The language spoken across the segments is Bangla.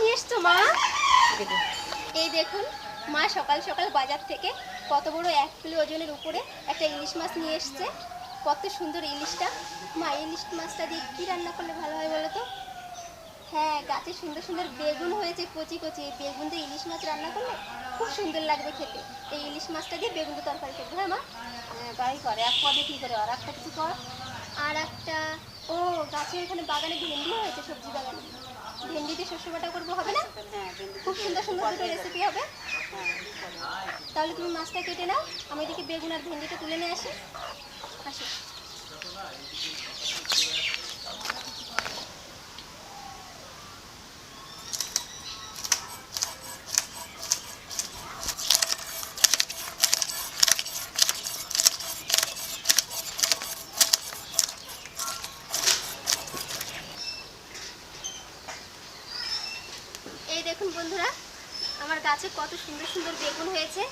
নিয়ে এসছো মা? এই দেখুন মা সকাল সকাল বাজার থেকে কত বড় এক কিলো ওজনের উপরে একটা ইলিশ মাছ নিয়ে এসছে। কত সুন্দর ইলিশটা। মা ইলিশ মাছটা দিয়ে কী রান্না করলে ভালো হয় বলো তো? হ্যাঁ গাছে সুন্দর সুন্দর বেগুন হয়েছে কচি কচি। বেগুন দিয়ে ইলিশ মাছ রান্না করলে খুব সুন্দর লাগবে খেতে। এই ইলিশ মাছটা দিয়ে বেগুন দিয়ে তরকারি খেতে হ্যাঁ মা? হ্যাঁ তাই করে। এক পদে কী করে? আর একটা কিছু কর। আর একটা ও গাছের এখানে বাগানে ভেন্ডি হয়েছে সবজি বাগানে। ভেন্ডি দিয়ে শস্য বাটা করব, হবে না? খুব সুন্দর সুন্দর দুটো রেসিপি হবে। তাহলে তুমি মাছটা কেটে নাও। আমি এদিকে বেগুন আর ভেন্ডিটা তুলে নিয়ে আসি। আসো। কত সুন্দর সুন্দর বেগুন হয়েছে।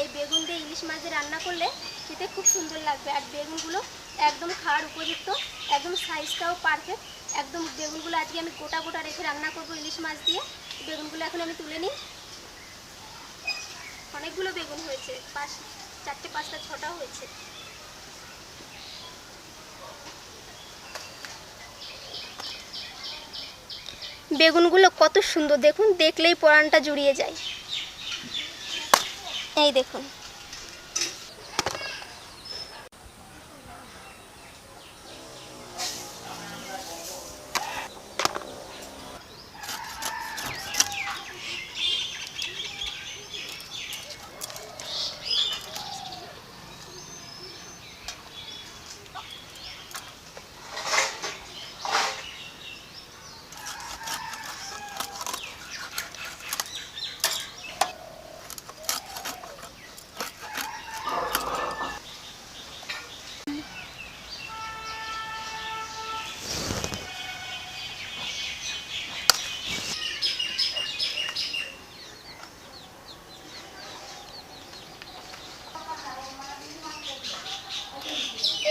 এই বেগুন দিয়ে ইলিশ মাছ দিয়ে রান্না করলে খেতে খুব সুন্দর লাগবে। আর বেগুনগুলো একদম খাওয়ার উপযুক্ত, একদম সাইজটাও পারফেক্ট একদম বেগুনগুলো আজকে আমি গোটা গোটা রেখে রান্না করব ইলিশ মাছ দিয়ে। বেগুনগুলো এখন আমি তুলে নিই। অনেকগুলো বেগুন হয়েছে। পাঁচ, চারটে, পাঁচটা ছটাও হয়েছে। বেগুনগুলো কত সুন্দর। দেখুন, দেখলেই পরানটা জুড়িয়ে যায়। এই দেখুন।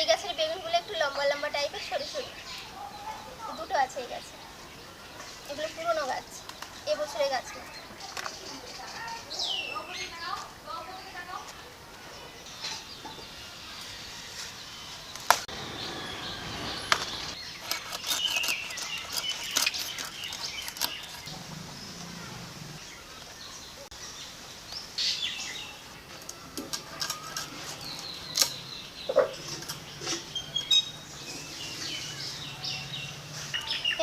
এই গাছের বেগুনগুলো একটু লম্বা লম্বা টাইপের, সরু সরু। দুটো আছে এই গাছে। এগুলো পুরোনো গাছ, এবছরের গাছ না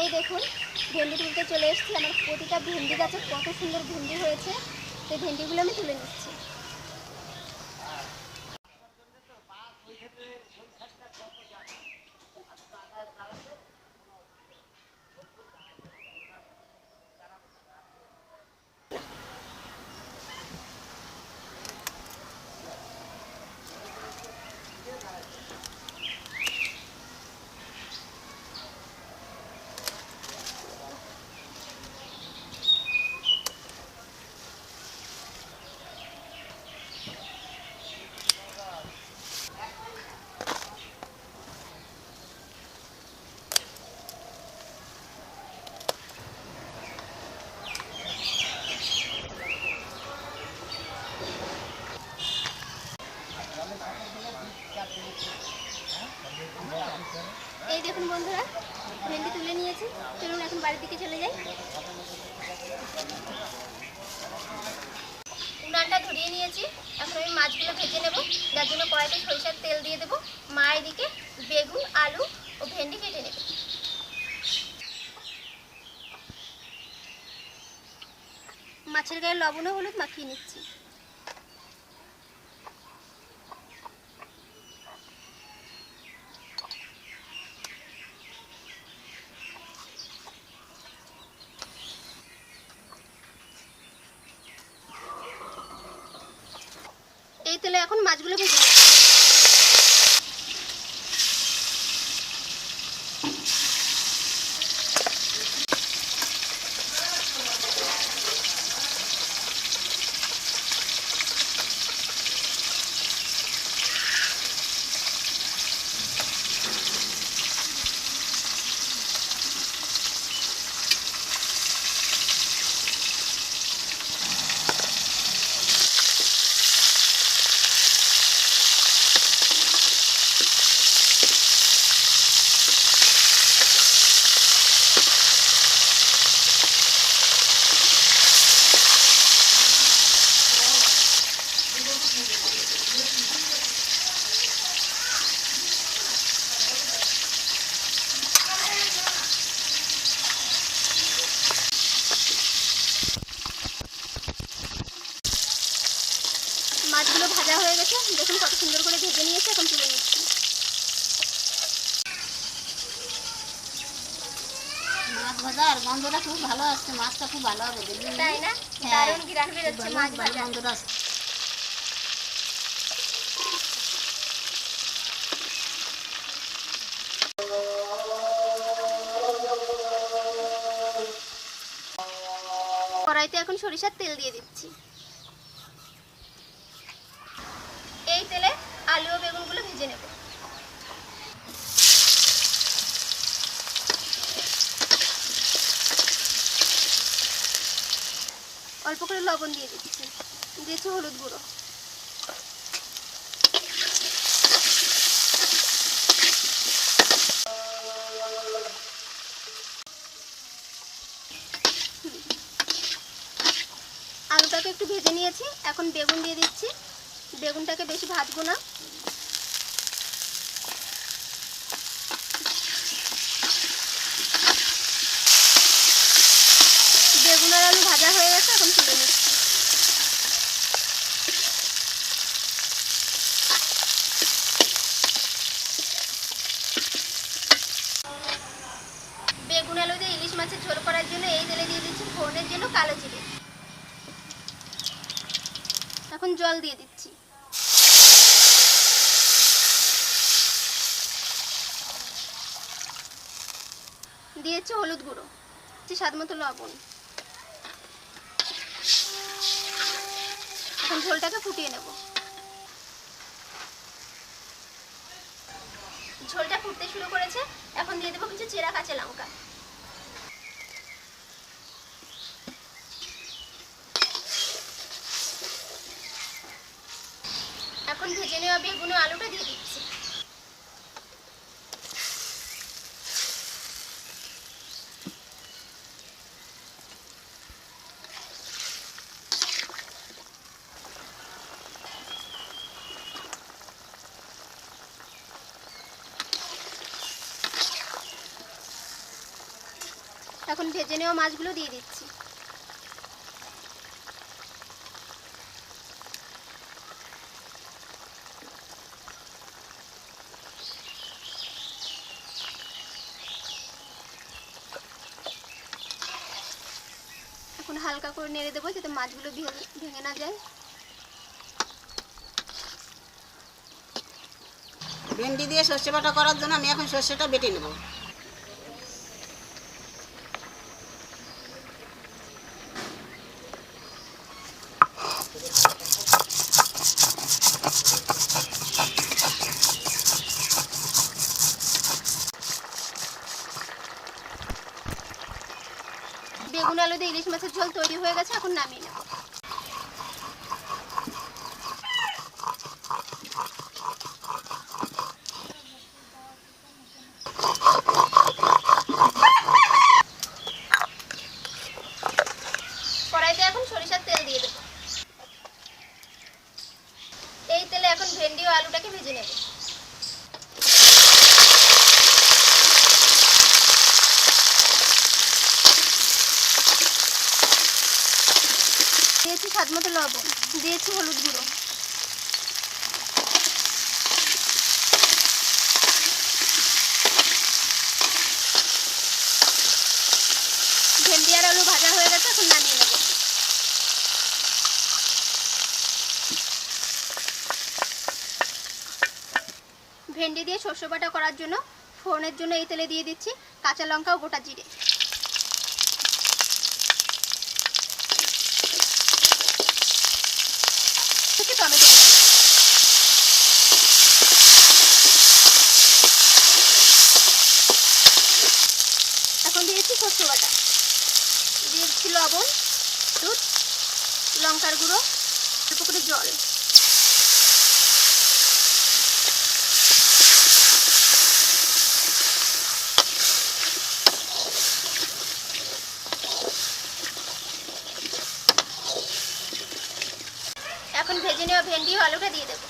এই দেখুন, ভেন্ডি তুলতে চলে এসেছি। আমার প্রতিটা ভেন্ডি গাছে কত সুন্দর ভেন্ডি হয়েছে। সেই ভেন্ডিগুলো আমি তুলে নিচ্ছি এই দেখুন বন্ধুরা ভেন্ডি তুলে নিয়েছি চলুন এখন বাড়ির দিকে চলে যাই উনানটা ধরিয়ে নিয়েছি। এখন আমি মাছগুলো ভেজে নেব। যার জন্য কড়াইতে সরিষার তেল দিয়ে দেবো। মা এদিকে বেগুন, আলু ও ভেন্ডি কেটে নেবে। মাছের গায়ে লবণ হলুদ মাখিয়ে নিচ্ছি। তেলে এখন মাছগুলো ভেজে মাছগুলো ভাজা হয়ে গেছে। দেখুন কত সুন্দর করে ভেজে নিয়েছে এখন তুলে নিচ্ছি। মাছ ভাজার গন্ধটা খুব ভালো আসছে মাছটা খুব ভালো হবে তাই না? হ্যাঁ। দারুণ ঘিরান বেরোচ্ছে মাছ ভাজা। গন্ধটা আসছে। কড়াইতে এখন সরিষার তেল দিয়ে দিচ্ছি। এই তেলে আলু ও বেগুনগুলো ভেজে নেব। অল্প করে লবণ দিয়ে দিচ্ছি দিয়েছি হলুদ গুঁড়ো আলুটাকে একটু ভেজে নিয়েছি। এখন বেগুন দিয়ে দিচ্ছি। বেগুনটাকে বেশি ভাজবো না বেগুন আর আলু ভাজা হয়ে গেছে এখন তুলে নিচ্ছি বেগুন আলু দিয়ে ইলিশ মাছের ঝোল করার জন্য এই তেলে দিয়ে দিচ্ছি ফোড়নের জন্য কালো জিরে এখন জল দিয়ে দিচ্ছি। দিয়েছি হলুদ গুঁড়ো স্বাদ মতো লবণ। এখন ঝোলটাকে ফুটিয়ে নেব। ঝোলটা ফুটতে শুরু করেছে, এখন দিয়ে দেবো কিছু চেরা কাঁচা লঙ্কা এখন ভেজে নেওয়া বেগুন আলুটা দিয়ে দিচ্ছি। এখন ভেজে নেওয়া মাছগুলো দিয়ে দিচ্ছি এখন হালকা করে নেড়ে দেবো যাতে মাছগুলো ভেঙে না যায়। ভেন্ডি দিয়ে সর্ষে বাটা করার জন্য আমি এখন সর্ষেটা বেটে নেব। বেগুন আলু দিয়ে ইলিশ মাছের ঝোল তৈরি হয়ে গেছে এখন নামিয়ে নেব কড়াইতে এখন সরিষার তেল দিয়ে দেবো এই তেলে এখন ভেন্ডি ও আলুটাকে ভেজে নেব দিয়েছি স্বাদ মতো লবণ দিয়েছি হলুদ গুঁড়ো। ভেন্ডি আর আলু ভাজা হয়ে গেছে, এখন নামিয়ে নেব। ভেন্ডি দিয়ে শস্য বাটা করার জন্য ফোড়নের জন্য এই তেলে দিয়ে দিচ্ছি কাঁচা লঙ্কা ও গোটা জিরে থেকে টমেটো এখন দিয়েছি শস্য বাটা দিয়েছি লবণ দুধ লঙ্কার গুঁড়ো অল্প করে জল। এখন ভেজে নেওয়া ভেন্ডি আলুটা দিয়ে দেবো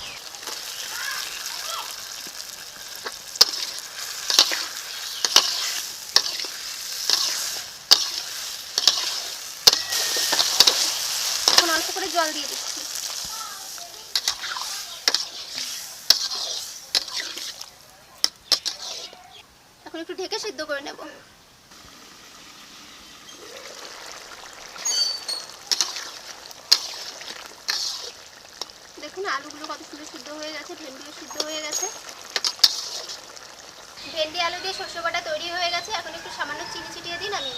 এখন অল্প করে জল দিয়ে দিচ্ছি এখন একটু ঢেকে সিদ্ধ করে নেব। দেখুন, আলুগুলো কত সুন্দর সিদ্ধ হয়ে গেছে ভেন্ডিও সিদ্ধ হয়ে গেছে। ভেন্ডি, আলু দিয়ে শস্য বাটা তৈরি হয়ে গেছে। এখন একটু সামান্য চিনি ছিটিয়ে দিন, আমি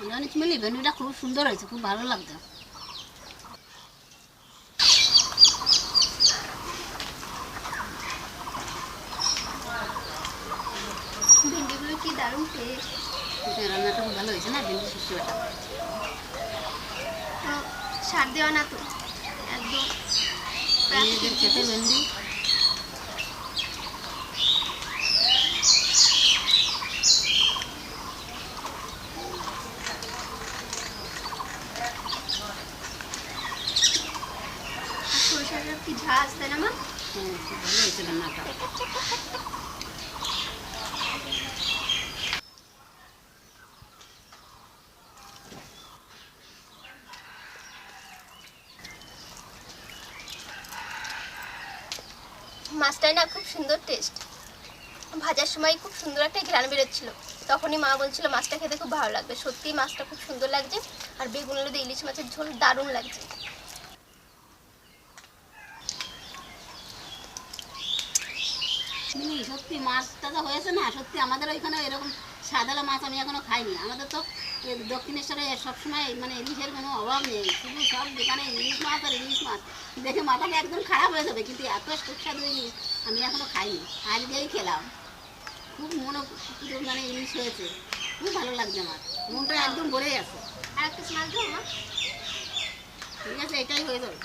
জানিস মিলি ভেন্ডিটা খুব সুন্দর হয়েছে খুব ভালো লাগছে। ভেন্ডিগুলো কি দারুণ টেস্ট রান্নাটা খুব ভালো হয়েছে না ভেন্ডি বাটা? সার দেওয়া না তো একদম খেতে ভেন্ডি সরষের কি ঝাঁজ তাই না মা হ্যাঁ খুব ভালো হয়েছে রান্নাটা মাছটাই না খুব সুন্দর টেস্ট ভাজার সময় খুব সুন্দর একটা ঘ্রাণ বেরোচ্ছিল। তখনই মা বলছিল, মাছটা খেতে খুব ভালো লাগবে। সত্যিই মাছটা খুব সুন্দর লাগছে আর বেগুন আলু ইলিশ মাছের ঝোল দারুণ লাগছে। সত্যি মাছটা তো হয়েছে না, সত্যি আমাদের ওইখানে এরকম সাদালা মাছ আমি এখনও খাইনি। আমাদের তো দক্ষিণেশ্বরে সবসময় মানে ইলিশের কোনো অভাব নেই। শুধু সব দোকানে ইলিশ মাছ আর ইলিশ মাছ। দেখে মাথাটা একদম খারাপ হয়ে যাবে, কিন্তু এত সুস্বাদু ইলিশ আমি এখনও খাইনি। আজকেই খেলাম। খুব মনে মানে ইলিশ হয়েছে। খুব ভালো লাগছে আমার। মনটা একদম ভরে গেছে। আর একটা মাছ ঠিক আছে, এটাই হয়ে যাবে।